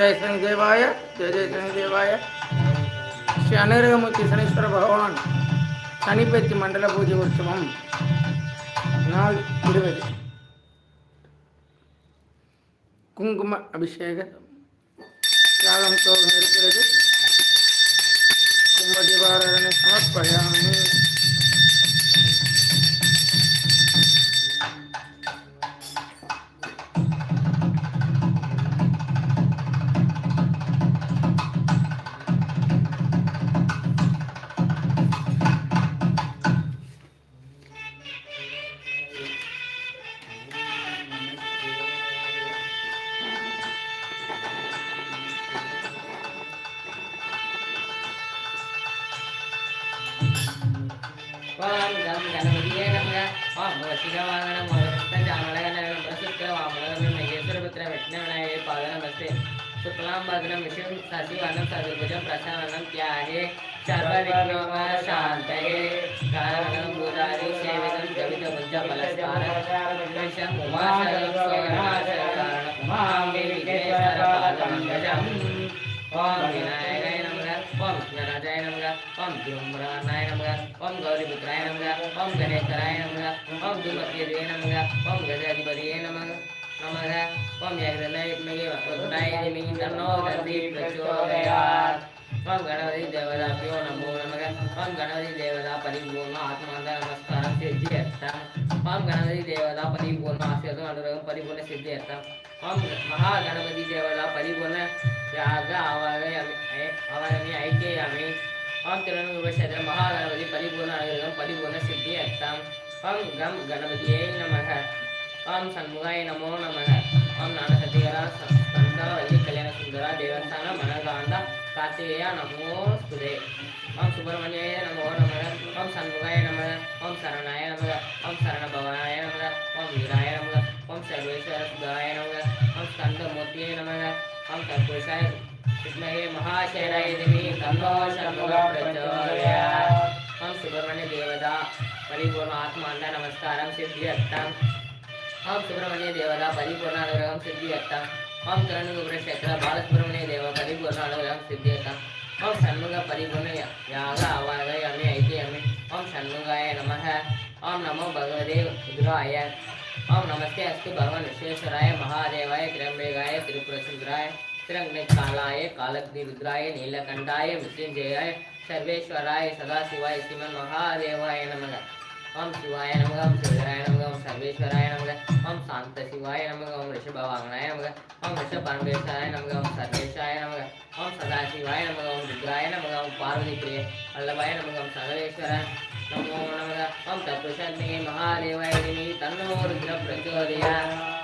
ஜெய சனிதேவாய ஜெய ஜெய சனி ஸ்ரீ அனுரகமூர்த்தி சனீஸ்வர பகவான் சனிப்பத்தி மண்டல பூஜை உற்சவம் நாள் இருபது குங்கும அபிஷேக யாகம் சோகம் இருக்கிறது கும்பதிவாரனை சமர்ப்பயாமி ஓம் விநாயகாய நமக ஓம் விக்னராஜாய நமக ஓம் தும்ரானாய நமக ஓம் கௌரிபுத்ராய நமக ஓம் கணேஸ்வராய நமக ஓம் துமத்தியதே நமக ஓம் கஜாதிபதியே நமக நமக ஓம் ஏகதனவித்மகே வசுதாய திமகி தன்னோ கந்தி பிரச்சோதயாத் ஓம் கணபதி தேவதாபியோ நமோ நமக ஓம் கணபதி தேவதா பரிபூர்ண ஆத்மாந்த நமஸ்காரம் சித்தி அர்த்தம் ஓம் கணபதி தேவதா பரிபூர்ண ஆசிரியம் அனுரகம் பரிபூர்ண சித்தி அர்த்தம் ஓம் மகா கணபதி தேவதா பரிபூர்ண யாக ஆவாகயாமி ஆவாகமி ஐக்கியாமி ஓம் திருநுபேஷத்திர மகா கணபதி பரிபூர்ண அனுகிரகம் பரிபூர்ண சித்தி அர்த்தம் ஓம் கம் கணபதியே நமக ஓம் சண்முகாய நமோ நமக ஓம் ஞானசக்திகரா ஸ்கந்தா வள்ளி ओम सुब्रमण्य नमो नम। ओम शंभुवाय नम। ओम शरणाय नम। ओम शरण भवाय नम। ओम वीराय नम। ओम सर्वेश्वर सुधाय नम। ओम स्कंदमूर्त नम। ओम कर्पुरुषाय विद्महे महाशैलाय देवी तन्नो ओम सुब्रमण्य देवता परिपूर्ण आत्मांद नमस्कार सिद्धि सिद्धियत्ताम् ओम सुब्रमण्य देवता परिपूर्ण अनुग्रहं सिद्धियत्ताम् ओम करण क्षेत्र बालसुब्रमण्य देव परिपूर्ण अनुग्रह सिद्धियत्ताम् ओम षण परिपूर्ण याग आवाई ओम षणुगाय नम ओम नमो भगवदेव विग्रहाय ओं नमस्ते, अस्त भगवान विश्वेश्वराय, महादेवाय त्रंबेगाय त्रिपुरशुद्राय त्रिंगकालाय कालग्नि विग्रहाय मृत्युंजयाय, सर्वेश्वराय, सदाशिवाय, श्रीमन महादेवाय नमः। ஓம் சிவாய நமக ஓம் சிவராய நமக ஓம் சர்வேஸ்வராய நமக ஓம் சாந்த சிவாய நமக ஓம் ரிஷபவாகனாய நமக ஓம் ரிஷப பரமேஸ்வராய நமக ஓம் சர்வேஷாய நமக ஓம் சதாசிவாய நமக ஓம் ருத்ராய நமக ஓம் பார்வதி பிரிய வல்லபாய நமக ஓம் சர்வேஸ்வர நமோ நமக ஓம் தத்புருஷாத்மிகே மகாதேவாய திமி தன்னோ ருத்ர பிரச்சோதயா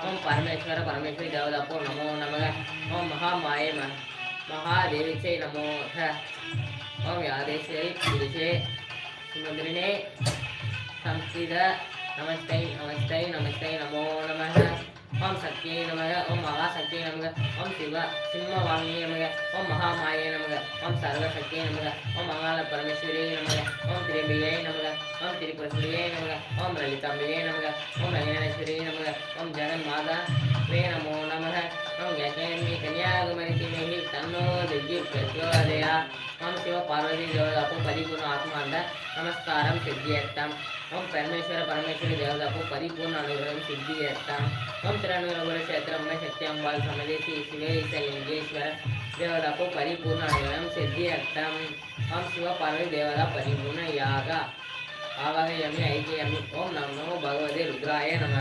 ஓம் பரமேஸ்வர பரமேஸ்வரி தேவதாப்போ நமோ நமக ஓம் மகாமாயே ம மகாதேவிச்சை நமோ ஓம் யாதேஸ்வரி திரிசே சுமந்திரினே சம்ஸ்கிருத நமஸ்தை நமஸ்தை நமஸ்தை நமோ நம ஓம் சக்தியை நமக ஓம் மகாசக்தியை நமக ஓம் சிவ சிம்ம வாங்கியை நமக ஓம் மகாமாயை நமக ஓம் சர்வசக்தியை நமக ஓம் மகால பரமேஸ்வரியை நமக ஓம் திரிபியை நமக ஓம் திரிபுரசுரியை நமக ஓம் லலிதாம்பியை நமக ஓம் ரங்கனேஸ்வரியை நமக ஓம் ஜெகன் மாதா வே நமோ நமக ವ್ಯಾಖ್ಯಾನಿ ಕನ್ಯಾಕುಮಾರಿಗೆ ಮೇಹಿಲ್ ತನ್ನೋ ವಿದ್ಯುತ್ ಪ್ರಚೋದಯ ಓಂ ಶಿವ ಪಾರ್ವತಿ ದೇವದಪ್ಪು ಪರಿಪೂರ್ಣ ಆತ್ಮ ಅಂತ ఓం పరమేశ్వర పరమేశ్వర దేవతకు పరిపూర్ణ అనుగ్రహం సిద్ధియేస్తాం ఓం తిరణుగుల క్షేత్రంలో సత్యంబాల్ సమితి శ్రీ శివేశ లింగేశ్వర దేవతకు పరిపూర్ణ అనుగ్రహం సిద్ధియేస్తాం ఓం శివ పార్వతి దేవత పరిపూర్ణ యాగ. ఆవాహయమి ఐక్యమి ఓం నమో భగవతి రుద్రాయ నమ.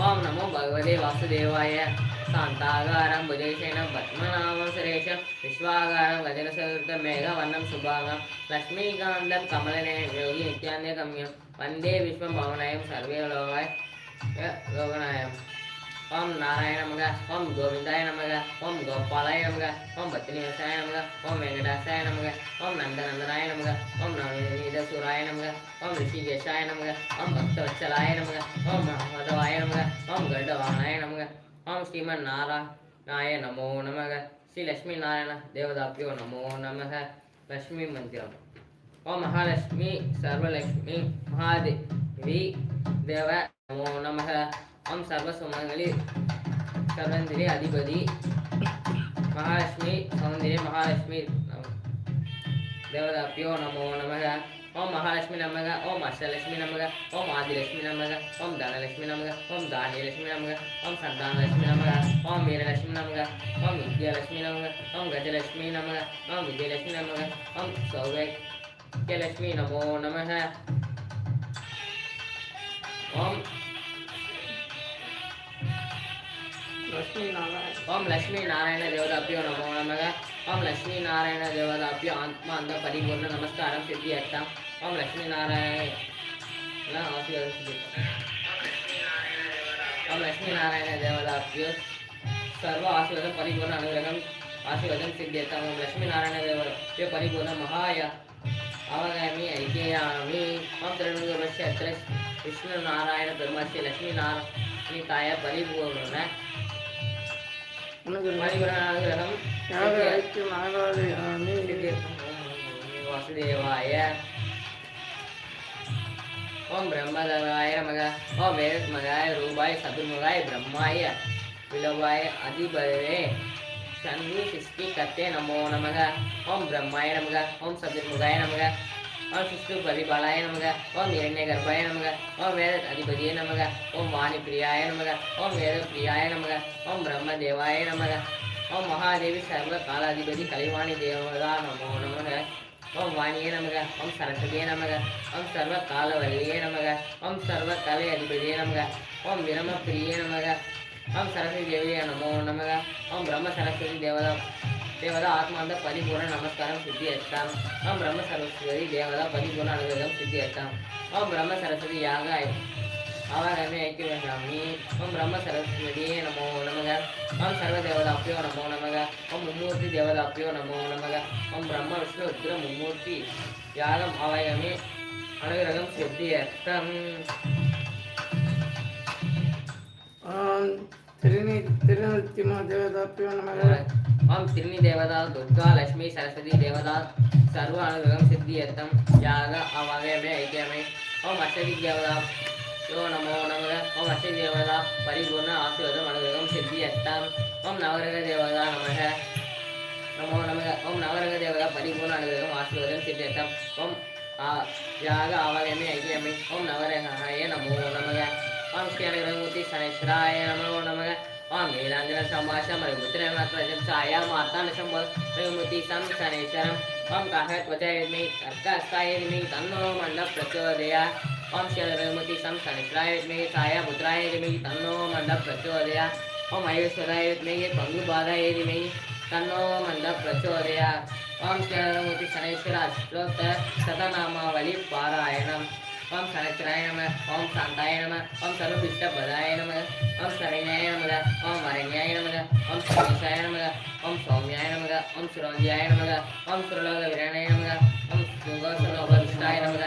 ఓం నమో భగవతే వాసుదేవాయ శాంతాగారం భుజేశనం పద్మనామం సురేశం విశ్వాగారం గజన సౌతం మేఘవర్ణం శుభాగం లక్ష్మీకాంతం కమలనే యోగి నిత్యాన్య గమ్యం వందే విశ్వం భవనాయం సర్వే లోకాయ లోకనాయం ஓம் நாராயண நமக ஓம் கோவிந்தாய நமக ஓம் கோபாலாய நமக ஓம் பத்னிவசாய நமக ஓம் வெங்கடாசாய நமக ஓம் நந்தநந்தனாய நமக ஓம் நவநீதசூராய நமக ஓம் ரிஷிகேஷாய நமக ஓம் பக்தவச்சலாய நமக ஓம் மதவாய நமக ஓம் கண்டவானாய நமக ஓம் ஸ்ரீமன் நாராயணாய நமோ நமக ஸ்ரீ லக்ஷ்மி நாராயண தேவதாப்பியோ நமோ நமக லக்ஷ்மி மந்திரம் ஓம் மகாலட்சுமி சர்வலக்ஷ்மி மகாதேவி தேவ நமோ நமக हम सर्व सोमी सौंदर्य अधिपति महालक्ष्मी सौंदर्य महालक्ष्मी देवदाप्यो नमो नम ओम महालक्ष्मी नमग ओम अष्टलक्ष्मी नमग ओम आदिलक्ष्मी नमग ओम धनलक्ष्मी नम ओम धान्यलक्ष्मी नमग ओम सन्तानलक्ष्मी नम ओम वीरलक्ष्मी नमग ओम विद्यालक्ष्मी नम ओम गजलक्ष्मी नम ओम विजयलक्ष्मी नमग ओम सौभाग्यलक्ष्मी नमो नम ओम லட்சுமி நாராயண ஓம் லக்ஷ்மி நாராயண தேவதாப்பியோ நமோ நமக. ஓம் லக்ஷ்மி நாராயண தேவதாப்பியோ ஆத்மா அந்த பரிபூர்ண நமஸ்காரம் சித்தி அர்த்தம் ஓம் லக்ஷ்மி நாராயண எல்லாம் ஆசீர்வாதம் சித்தியர்த்தம். ஓம் லக்ஷ்மி நாராயண தேவதாப்பியோ சர்வ ஆசீர்வாதம் பரிபூர்ண அனுகிரகம் ஆசீர்வாதம் சித்தியர்த்தம் ஓம் லக்ஷ்மி நாராயண தேவதாப்பியோ பரிபூர்ண மகாய அவகாமி ஐக்கியாமி. ஓம் திருநூறுவர்ஷ அத்திர விஷ்ணு நாராயண உனக்கு பரிபூர்ண அனுகிரகம் யாக ஐக்கியம் ஆகாது வாசுதேவாய. ஓம் பிரம்மதவாய நமக. ஓம் வேதத்மகாய ரூபாய சதுர்முகாய பிரம்மாய விலவாய அதிபரே சந்து சிஷ்டி கத்தே நமோ நமக. ஓம் பிரம்மாய நமக. ஓம் சதுர்முகாய நமக. ஓம் சிஸ்து பரிபாலாய நமக ஓம் இரண்ய கர்ப்பாய நமக ஓம் வேத அதிபதியே நமக ஓம் வாணி பிரியாய நமக ஓம் வேத பிரியாய நமக ஓம் பிரம்ம தேவாய நமக ஓம் மகாதேவி சர்வ காலாதிபதி கலைவாணி தேவதா நமோ நமக ஓம் வாணியே நமக ஓம் சரஸ்வதியே நமக ஓம் சர்வ காலவல்லியே நமக ஓம் சர்வ கலை அதிபதியே நமக ஓம் விரம பிரியே நமக ஓம் சரஸ்வதி தேவியே நமோ நமக ஓம் பிரம்ம சரஸ்வதி தேவதா தேவதா ஆத்மாந்த பரிபூர்ண நமஸ்காரம் சித்தி அர்த்தம். ஆம் பிரம்ம சரஸ்வதி தேவதா பரிபூர்ண அனுகிரகம் சித்தி அர்த்தம். ஆம் பிரம்ம சரஸ்வதி யாக அவரமே ஐக்கிய சாமி ஓம் பிரம்ம சரஸ்வதியே நமோ நமக. ஓம் சர்வதேவதாப்பியோ நமோ நமக. ஓம் மும்மூர்த்தி தேவதாப்பியோ நமோ நமக. ஓம் பிரம்ம விஷ்ணு உத்திர மும்மூர்த்தி யாகம் அவயமே அனுகிரகம் சித்தியர்த்தம் ஆம். திருநீ திருநித்திமா தேவதாப்பியோ நமக ஓம் திருநி தேவதா துர்கா லட்சுமி சரஸ்வதி தேவதா சர்வ அனுகிரகம் சித்தியர்த்தம் யாக ஆவாகமே ஐக்கியமே. ஓம் அஷ்டதி தேவதா யோ நமோ நமக. ஓம் அஷ்டதி தேவதா பரிபூர்ண ஆசீர்வாதம் அனுகிரகம் சித்தியர்த்தம் ஓம் நவரக தேவதா நமக. நமோ நமக. ஓம் நவரக தேவதா பரிபூர்ண அனுகிரகம் ஆசீர்வாதம் சித்தியர்த்தம் ஓம் யாக அவகமே ஐக்கியமே. ஓம் நவரகாய நமோ நமக. ఓం శ్రీ అనుగ్రహమూర్తి శనేశ్వరాయ నమో నమగ ఓం నీలాంజన సంభాష మరియు ముద్ర ప్రశంసాయ మాతాన సంబోధ ప్రయోమూర్తి సం శనేశ్వరం ఓం కాహ త్వజయమి కర్కస్తాయమి తన్నో మండ ప్రచోదయ ఓం శ్రీ అనుగ్రహమూర్తి సం శనేశ్వరాయమి సాయ ముద్రాయమి తన్నో మండ ప్రచోదయ ఓం ఐశ్వరాయమి పంగు బాధాయమి తన్నో మంద ప్రచోదయ ఓం శ్రీ అనుగ్రహమూర్తి శనేశ్వర అష్టోత్తర శతనామావళి పారాయణం ஓம் சனச்சராய நம ஓம் சாந்தாய நம ஓம் சர்வபிஷ்டபதாய நம ஓம் சரண்யாய நமக ஓம் வரண்யாய நமக ஓம் சர்வேஷாய நமக ஓம் சௌமியாய நமக ஓம் சுரோந்தியாய நமக ஓம் சுரலோக விரணாய நமக ஓம் சுகோசலோகவிஷ்டாய நமக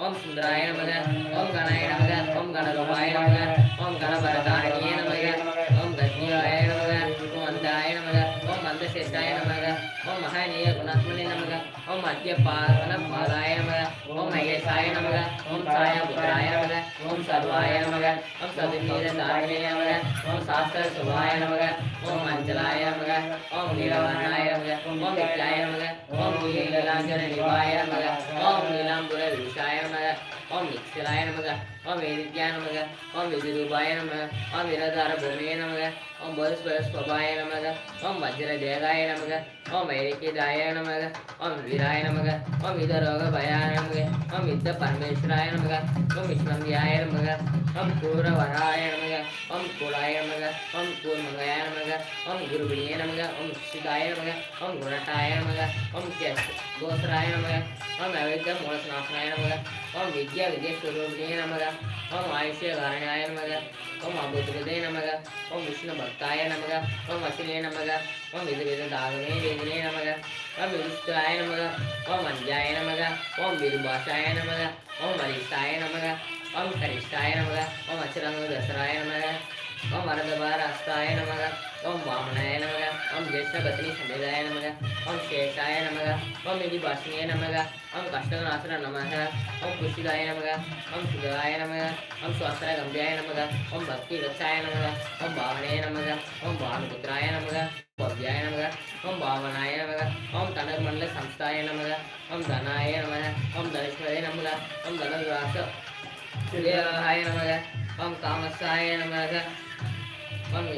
ஓம் சுந்தராய நமக ஓம் கணாய நமக ஓம் கணரூபாய நமக ஓம் கணபரதாரணியே நமக ஓம் கத்யாய நமக ஓம் அந்தாய நமக ஓம் அந்தசேஷாய நமக ஓம் மகாநேய குணாத்மனே நமக ஓம் மத்திய பாதன பாதாய நமக ஓம் மகேசாய நமக ஓம் சாய புத்திராய நமக ஓம் சர்வாய நமக ஓம் சதுநீர தாரிணே நமக ஓம் சாஸ்திர சுபாய நமக ஓம் மஞ்சளாய நமக ஓம் நீலவர்ணாய நமக ஓம் வித்யாய நமக ஓம் நீலாஞ்சன நிவாய நமக ஓம் நீலாம்புர விஷாய நமக ஓம் நிக்ஷராய நமக ஓம் வேதித்யா நமக ஓம் விதிரூபாய நமக ஓம் விரதார பூமியே நமக ஓம் பரஸ்பர ஸ்வபாய நமக ஓம் வஜ்ர ஜெயதாய நமக ஓம் भैरकिदाय नमः ओम वीराय नमः ओम इदरोगभयाय नमः ओम इद्ध परमेश्वराय नमः ओम विष्णव्याय नमः ओम क्रूरवराय नमः ओम कुलाय नमः ओम कूर्मगाय नमः ओम गुरुविणे नमः ओम शिदाय ஓம் கேஸ் கோசராய நமக ஓம் நைவேத்திய மூலசனாசனாய நமக ஓம் வித்யா வித்யஸ்வரூபிணியே நமக ஓம் ஆயுஷ்யகாரணியாய நமக ஓம் அபுத்ருதே நமக ஓம் விஷ்ணு பக்தாய நமக ஓம் வசினே நமக ஓம் வித வித தாகமே வேதினே நமக ஓம் விருஷ்டாய நமக ஓம் அஞ்சாய நமக ஓம் விருபாஷாய நமக ஓம் வரிஷ்டாய நமக ஓம் கரிஷ்டாய நமக ஓம் அச்சரங்க தசராய நமக ஓம் வரதபார அஸ்தாய நமக ओम वामनाय नमः ओम ज्येष्ठपत्नी समेताय नमः ओम शेषाय नमः ओम विधिभाषिणे नमः ओम कष्टनाशන नमः ओम कुशिकाय नमः ओम सुगाय नमः ओम स्वास्त्रगम्याय नमः ओम भक्तिवत्साय नमः ओम भावने नमः ओम भानुपुत्राय नमः भव्याय नमः ओम भावनाय नमः ओम तनुर्मण्डल संस्थाय नमः ओम धनाय नमः ओम धनेश्वराय नमः ओम धनुर्वास सूर्याय नमः ओम कामस्साय नमः ભલે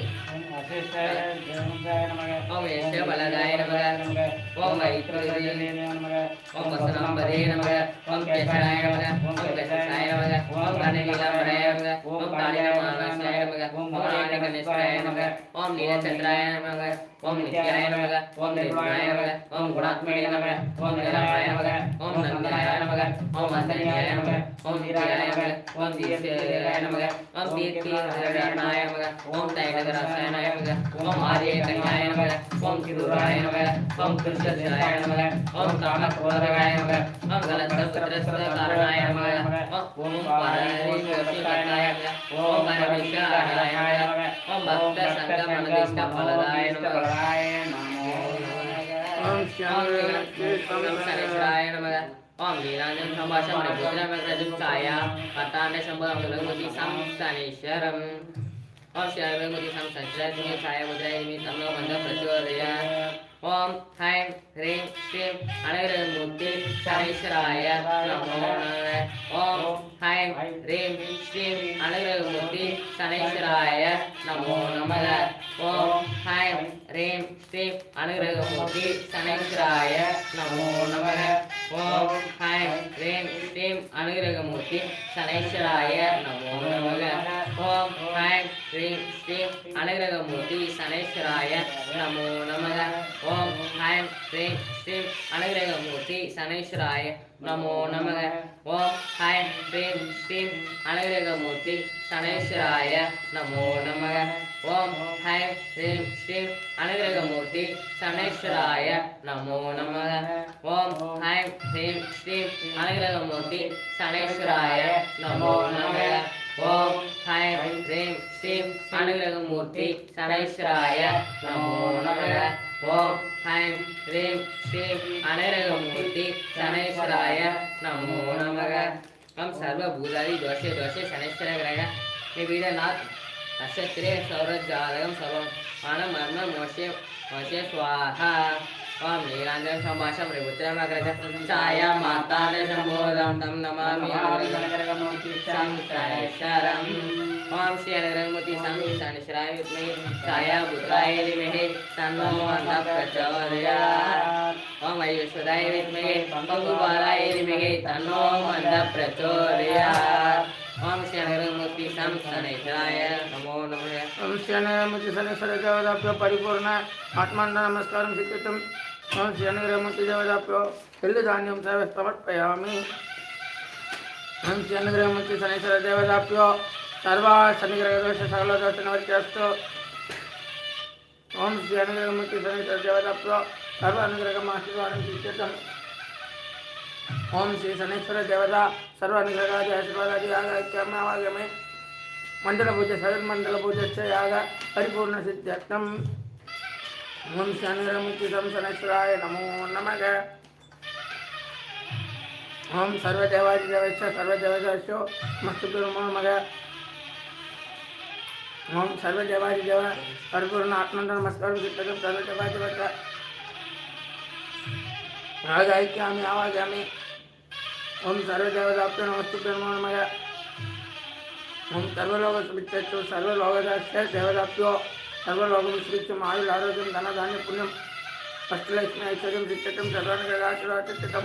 ஓம் வைத்ரதே நமக ஓம் வசனாம்பரே நமக ஓம் கேசனாய நமக ஓம் கேசனாய நமக ஓம் கணகிலாம்பரே நமக ஓம் காளியமானாய நமக ஓம் ஆனகனேஸ்வராய நமக ஓம் நீலச்சந்திராய நமக ஓம் நித்யாய நமக ஓம் நிர்வாணாய நமக ஓம் குணாத்மனே ஓம் நந்தாய நமக ஓம் வந்தனியாய நமக ஓம் வீராய நமக ஓம் தீர்த்தியாய நமக ஓம் தீர்த்தியாய நமக ஓம் தைலகராசாய நமக ஓம் திருராய நமக ஓம் கிருஷ்ண कारणाय नमः ओम कामक वरगाय नमः ओम गलत पुत्रस्य कारणाय नमः ओम पारमेश्वराय नमः ओम परमेश्वराय नमः ओम भक्त संगम अनिष्ट फलदाय नमः ओम श्यामराय नमः ओम वीराजन संभाषण मणिपुत्रम रजुकाया पताने संभव भगवती संसनेश्वरम और श्याम भगवती संसनेश्वरम छाया मुद्रा निमित्त हम बंद प्रचोदया ஓம் ஹைம் ஹ்ரீம் ஸ்ரீம் அனைவரமுத்தி சரேஸ்வராய நமோ ஓம் ஹைம் ஹ்ரீம் ஸ்ரீம் அனைவரமுத்தி சரேஸ்வராய நமோ நமக. ஓம் ஹைம் ஹ்ரீம் ஸ்ரீம் அனுகிரகமூர்த்தி சனேஸ்வராய நமோ நமக. ஓம் ஹைம் ஹ்ரீம் ஸ்ரீம் அனுகிரகமூர்த்தி சனேஸ்வராய நமோ நமக. ஓம் ஹ்ரைம் ஹ்ரீம் ஸ்ரீம் அனுகிரகமூர்த்தி சனேஸ்வராய நமோ நமக. ஓம் ஹ்ரைம் ஹ்ரீம் ஸ்ரீம் அனுகிரகமூர்த்தி சனேஸ்வராய நமோ நமக. ஓம் ஹ்ரைம் ஹ்ரீம் ஸ்ரீம் அனுகிரகமூர்த்தி சனேஸ்வராய நமோ நமக. ஓம் ஹ்ரைம் ஹ்ரீம் ஸ்ரீம் அனுகிரகமூர்த்தி சனேஸ்வராய நமோ நமக. ஓம் ஹ்ரைம் ஹ்ரீம் ஸ்ரீம் அனுகிரகமூர்த்தி சனேஸ்வராய நமோ நமக. ஓம் ஹைம் ஹ்ரீம் ஸ்ரீம் அனுகிரகமூர்த்தி சனேஸ்வராய நமோ நமக ஓம் ஹைம் ஹ்ரீம் ஸ்ரீம் அனுகிரகமூர்த்தி சனேஸ்வராய நமோ நமக हम सर्वभूतादि दोषे दोषे शनैश्वरग्रह निपीडनात् नक्षत्रे सौरजालकं सर्वं मानमर्म मोशे मोशे स्वाहा ఓం నీలాంజన సంభాషం రేపుత్రమగ్రజ ఛాయా మాతాద సంబోధం తం నమామి సంశరం ఓం శ్రీ అనగరముతి సంశని శ్రాయ విద్మహి ఛాయా పుత్రాయ ధీమహి తన్నో మంద ప్రచోదయాత్ ఓం అయ్యేశ్వరాయ విద్మహి పంపకుమారాయ ధీమహి తన్నో మంద ప్రచోదయాత్ ఓం శరణమూర్తి సంస్థనేశ్వరాయ నమో నమ. ఓం శరణమూర్తి సనేశ్వర దేవదాభ్యో పరిపూర్ణ ఆత్మాన నమస్కారం శిక్షితం ఓం శరణమూర్తి దేవదాభ్యో పెళ్ళి ధాన్యం సేవ సమర్పయామి. ఓం శరణమూర్తి సనేశ్వర దేవదాభ్యో సర్వ శనిగ్రహ దోష సకల దోష నివర్తిస్తూ ఓం శరణమూర్తి సనేశ్వర దేవదాభ్యో సర్వ అనుగ్రహ మాస్టర్ వారం ओम श्री शनेश्वर देवता सर्वनिग्रहराज आशीर्वादाज याग इत्यामावाग्य में। मंडल पूजा आशीर्वादादि मंडल पूजा से याग परिपूर्ण परिपूर्णसिद्ध्यर्थम् ओम शनिरमुचितं शनेश्वराय नमो नमः। ओम सर्वदेवादिदेवश्च सर्वदेवताश्च मम मग ओम सर्वदेवादिदेव परिपूर्ण आत्मनमस्कारं कृतकं सर्वदेवादिदेवता आवाज़ आवाजामि ओम सर्वदेवदाप्तो नमस्तु ब्रह्मणमय ओम सर्वलोक सर्वलोकसमित्यस्तु, सर्वलोकदास्य देवदाप्तो सर्वलोकमिश्रित्य आरोग्यम धन धान्य पुण्यम अष्टलक्ष्मी ऐश्वर्यं शिक्षकं सर्वानुग्रहाचराचतकं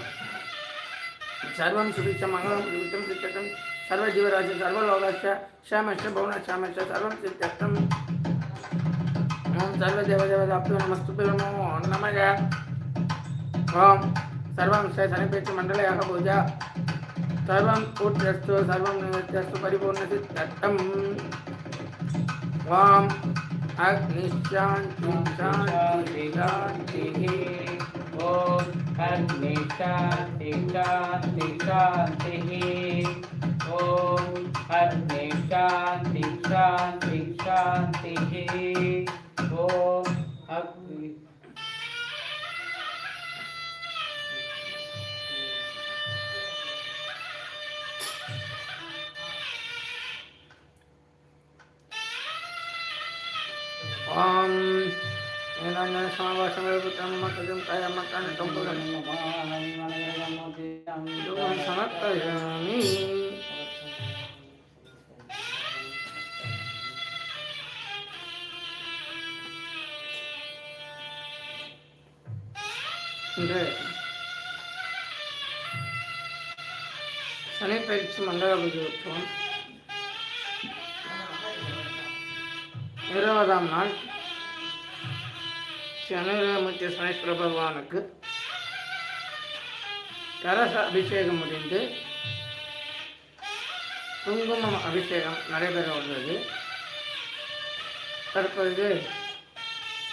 सर्व सुभिक्षं मङ्गलं सुभिक्षं शिक्षकं सर्वजीवराशि सर्वलोकस्य, श्यामश्च, भुवनश्यामश्च, सर्वं सिद्ध्यर्थम्। ओम सर्वदेवदेवदाप्तो नमस्तु ब्रह्मो नमः। ओम सर्वं शैक्षणिकमण्डलयः पूजा सर्वम् उत्तस्तु सर्वं निवृत्तस्तु परिपूर्णसिद्धम् ॐ अग्निशान्ति शान्ति शान्तिः ॐ अग्निशान्ति शान्ति शान्तिः ॐ अग्निशान्ति शान्ति शान्तिः ॐ अग्नि శాంతి ஓம் அக்னி ஓம் ஏனாஞ்சன சமாவாசம் மக்களும் காய மக்கான தொம்புகள் யோகம் சமர்ப்பயாமி இன்று சனி பயிற்சி மண்டல பூஜை உற்சவம் இருபதாம் நாள் சனிராமூர்த்தி சனீஸ்வர பகவானுக்கு கரச அபிஷேகம் முடிந்து குங்குமம் அபிஷேகம் நடைபெற உள்ளது. தற்பொழுது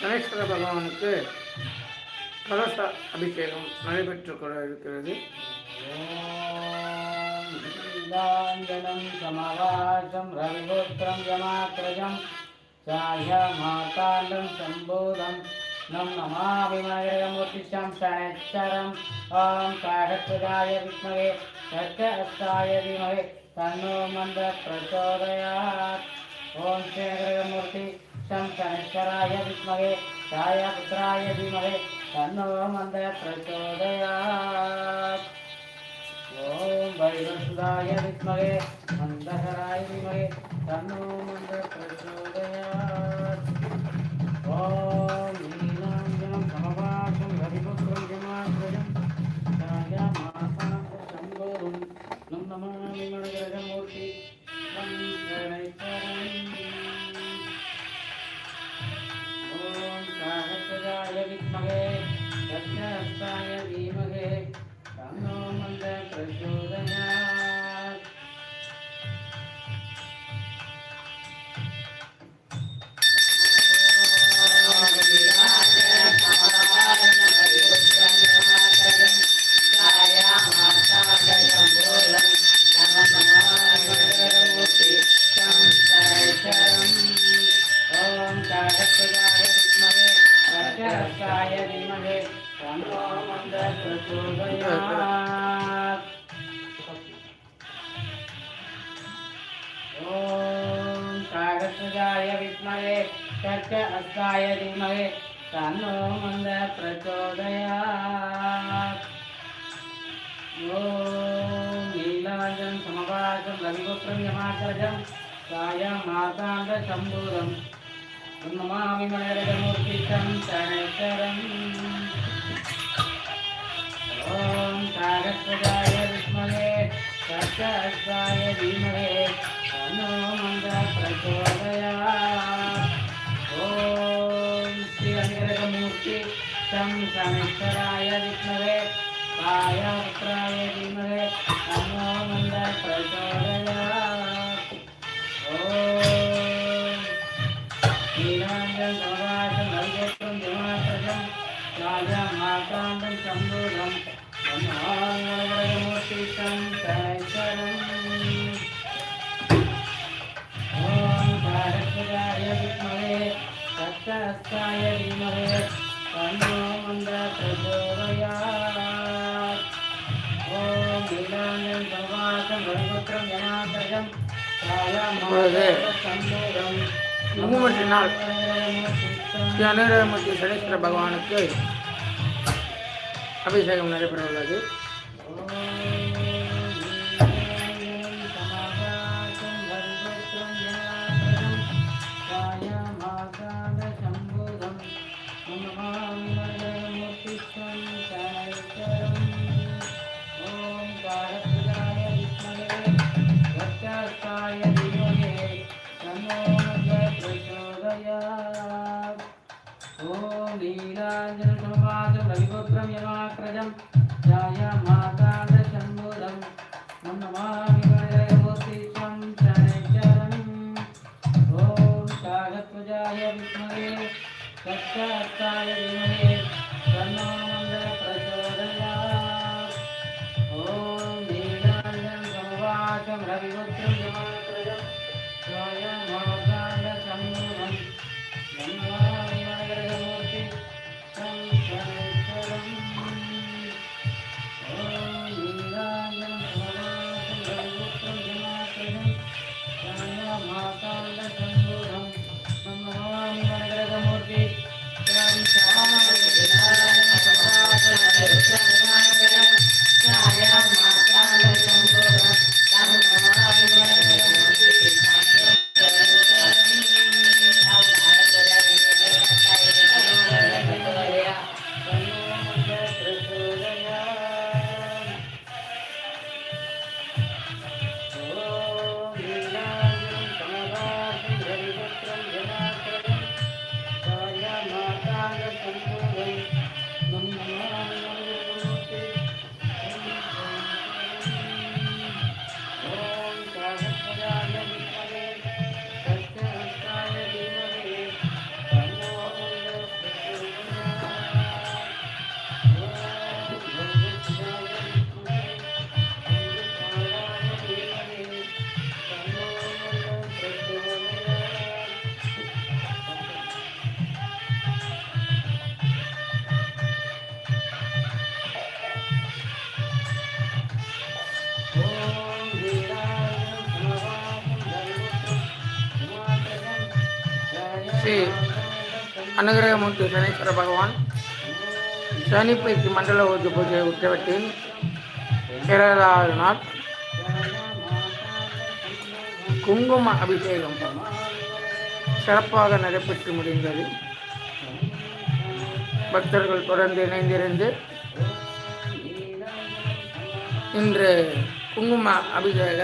சனீஸ்வர பகவானுக்கு கலச அபிஷேகம் நடைபெற்று கொள்ள இருக்கிறது. சமவாசம் ரவிபுத்திரம் ராஜா மாதாண்டம் சம்போதம் नम नमामि मगरमूर्तिश्यां शनैश्चरम् ॐ काढत्वदाय विद्महे सर्गहस्ताय धीमहे तन्नो मन्दप्रचोदयात् ॐ श्रीगरमूर्ति शं शनैश्चराय विद्महे छायापुत्राय धीमहे तन्नो मन्दप्रचोदयात् ॐ वैवसुदाय विद्महे मन्दहराय धीमहे तन्नो मन्दप्रचोदयात् ॐ ভীষণভাবে दक्षहस्ताय धीमहि तन्नो मन्द प्रचोदयात् ॐ कागत्वजाय विद्महे तच्च अस्ताय धीमहि तन्नो मन्द प्रचोदयात् ॐ नीलाञ्जनं समवासं रविपुत्रं यमाकरजं कायमाताण्डशम्भुरं नमामि నమామి మరదమూర్తికం తనకరం ఓం కాగస్వదాయ విష్మహే సత్యస్వాయ ధీమహే తన్నో మంద ఓం శ్రీ అనుగ్రహమూర్తి తం సనకరాయ విష్మహే కాయపుత్రాయ ధీమహే మంద ప్రచోదయా. காண்பன் சம்பூலம் மூர்த்தி தன் தலைச்சரம் ஓம் பாரத்ராய வித்மலே சத்தஸ்தாய விமலே தன்னோ மந்த பிரபோதயாத் ஓம் லீலாந்தம் சவாசம் ரகுபுத்திரம் ஜனாதகம் பகவானுக்கு அபிஷேகம் நடைபெற உள்ளது प्रचोदयात् ॐ नीलाञ्जनं समवासं रविपुत्रं Çakram Jaya Mata அனுகிரகமூர்த்தி சனீஸ்வர பகவான். சனிப்பயிற்சி மண்டல பூஜை பூஜை உற்சவத்தின் இருபதாவது நாள். குங்கும அபிஷேகம். சிறப்பாக நடைபெற்று முடிந்தது. பக்தர்கள் தொடர்ந்து இணைந்திருந்து இன்று குங்கும அபிஷேக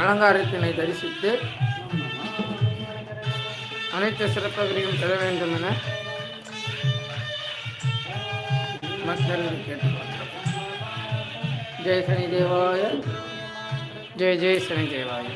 அலங்காரத்தினை தரிசித்து அனைத்து சிறப்புகளையும் பெற வேண்டும் என பக்தர்கள் கேட்டுக்கொண்டார் ஜெய் சனி தேவாய ஜெய் ஜெய் சனி தேவாய